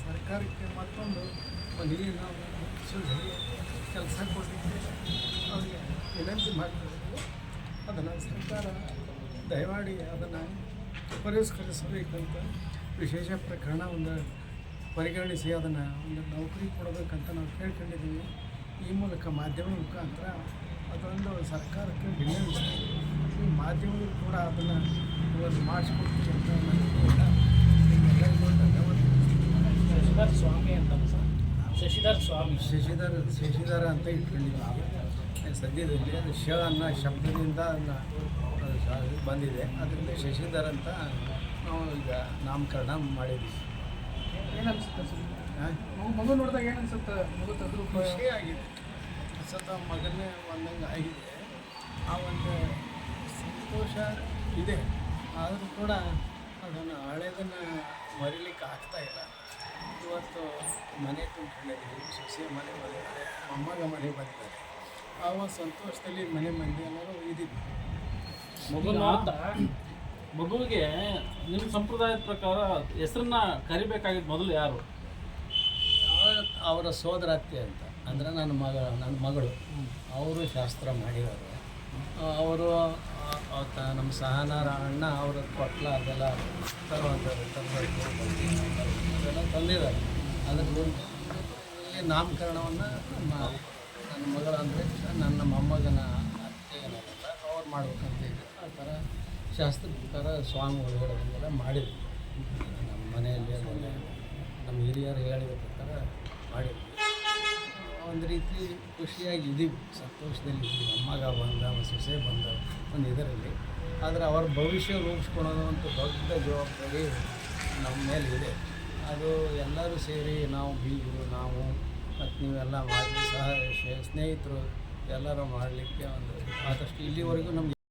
ಸರ್ಕಾರಕ್ಕೆ ಮತ್ತೊಂದು ಮನೆಗೆ ನಾವು ಕೆಲಸ ಕೊಡಲಿಕ್ಕೆ ಅವರಿಗೆ ವಿನಂತಿ ಮಾಡ್ತಿದ್ದೀವಿ ಅದನ್ನು ಸರ್ಕಾರ ದಯಮಾಡಿ ಅದನ್ನು ಪರಿಷ್ಕರಿಸಬೇಕಂತ ವಿಶೇಷ ಪ್ರಕರಣ ಒಂದು ಪರಿಗಣಿಸಿ ಅದನ್ನು ಒಂದು ನೌಕರಿ ಕೊಡಬೇಕಂತ ನಾವು ಕೇಳ್ಕೊಂಡಿದ್ದೀವಿ. ಈ ಮೂಲಕ ಮಾಧ್ಯಮ ಮುಖಾಂತರ ಅದೊಂದು ಸರ್ಕಾರಕ್ಕೆ ವಿನಂತಿಸ್ತೀವಿ ಈ ಮಾಧ್ಯಮಗಳು ಕೂಡ ಅದನ್ನು ಒಂದು ಮಾಡಿಸ್ಕೊಡ್ತೀವಿ ಅಂತ ಶಶಿಧರ್ ಸ್ವಾಮಿ ಅಂತ ಸರ್? ಶಶಿಧರ್ ಸ್ವಾಮಿ. ಶಶಿಧರ್ ಶಶಿಧರ ಅಂತ ಇಟ್ಕೊಂಡಿದ್ದೀವಿ ಸದ್ಯದಲ್ಲಿ ಅದು ಶ ಅನ್ನೋ ಶಬ್ದದಿಂದ ಅದನ್ನ ಬಂದಿದೆ. ಅದರಿಂದ ಶಶಿಧರ್ ಅಂತ ನಾವು ಈಗ ನಾಮಕರಣ ಮಾಡಿದ್ದೀವಿ. ಏನು ಅನ್ಸುತ್ತೆ ಸರ್ ಮಗು ನೋಡಿದಾಗ ಏನು ಅನಿಸುತ್ತೆ ಮಗು ತೆಗೆದು ಖುಷಿ ಆಗಿದೆ. ಸತ ಮಗನೇ ಒಂದಂಗೆ ಆಗಿದೆ. ಆ ಒಂದು ಸಂತೋಷ ಇದೆ. ಆದರೂ ಕೂಡ ಅದನ್ನು ಹಳೆದನ್ನು ಮರಿಲಿಕ್ಕೆ ಆಗ್ತಾ ಇಲ್ಲ. ಇವತ್ತು ಮನೆ ತುಂಬಿಕೊಂಡಿದ್ದೀವಿ. ಸೊಸೆ ಮನೆ ಬಂದಿದ್ದಾರೆ ಅಮ್ಮಗ ಮನೆ ಬಂದಿದ್ದಾರೆ. ಆ ಒಂದು ಸಂತೋಷದಲ್ಲಿ ಮನೆ ಮಂದಿ ಎಲ್ಲರೂ ಇದ್ದೀವಿ. ಮಗು ನೋಡ್ತಾ ಮಗುವಿಗೆ ನಿಮ್ಮ ಸಂಪ್ರದಾಯದ ಪ್ರಕಾರ ಹೆಸರನ್ನ ಕರಿಬೇಕಾಗಿದ್ದು ಮೊದಲು ಯಾರು? ಅವರ- ಸೋದರ ಸೋದರತ್ತೆ ಅಂತ. ಅಂದರೆ ನನ್ನ ಮಗ ನನ್ನ ಮಗಳು. ಅವರು ಶಾಸ್ತ್ರ ಮಾಡಿದ್ದಾರೆ. ಅವರು ನಮ್ಮ ಸಹನಾರ ಅಣ್ಣ ಅವರ ಕೊಟ್ಲ ಅದೆಲ್ಲ ತರುವಂಥದ್ದು ತರಬೇಕು. ಅದೆಲ್ಲ ತಂದಿದ್ದಾರೆ. ಅದರ ನಾಮಕರಣವನ್ನು ನಮ್ಮ ನನ್ನ ಮಗಳ ಅಂದರೆ ನನ್ನ ಮೊಮ್ಮಗನ ಅತ್ತೆ ಅವ್ರು ಮಾಡ್ಬೇಕಂತ ಇದ್ದಾರೆ ಆ ಥರ ಶಾಸ್ತ್ರ ಪ್ರಕಾರ ಸ್ವಾಮಿಗಳು ಹೇಳೋದನ್ನೆಲ್ಲ ಮಾಡಿದ್ವಿ ನಮ್ಮ ಮನೆಯಲ್ಲಿ ನಮ್ಮ ಹಿರಿಯರು ಹೇಳಿದ ಪ್ರಕಾರ ಮಾಡಿದ್ವಿ ಒಂದು ರೀತಿ ಖುಷಿಯಾಗಿ ಇದ್ದೀವಿ. ಸಂತೋಷದಲ್ಲಿ ಇದ್ದೀವಿ. ಮಗ ಬಂದ ಸೊಸೆ ಬಂದ, ಒಂದು ಇದರಲ್ಲಿ. ಆದರೆ ಅವರ ಭವಿಷ್ಯ ರೂಪಿಸ್ಕೊಳ್ಳೋದು ದೊಡ್ಡ ಜವಾಬ್ದಾರಿ ನಮ್ಮ ಮೇಲೆ ಇದೆ. ಅದು ಎಲ್ಲರೂ ಸೇರಿ ನಾವು ಬೀಗರು, ನಾವು ಮತ್ತು ನೀವೆಲ್ಲ ಮಾಡಿ, ಸಹ, ಸ್ನೇಹಿತರು ಎಲ್ಲರೂ ಮಾಡಲಿಕ್ಕೆ ಒಂದು ಆದಷ್ಟು ಇಲ್ಲಿವರೆಗೂ ನಮ್ಗೆ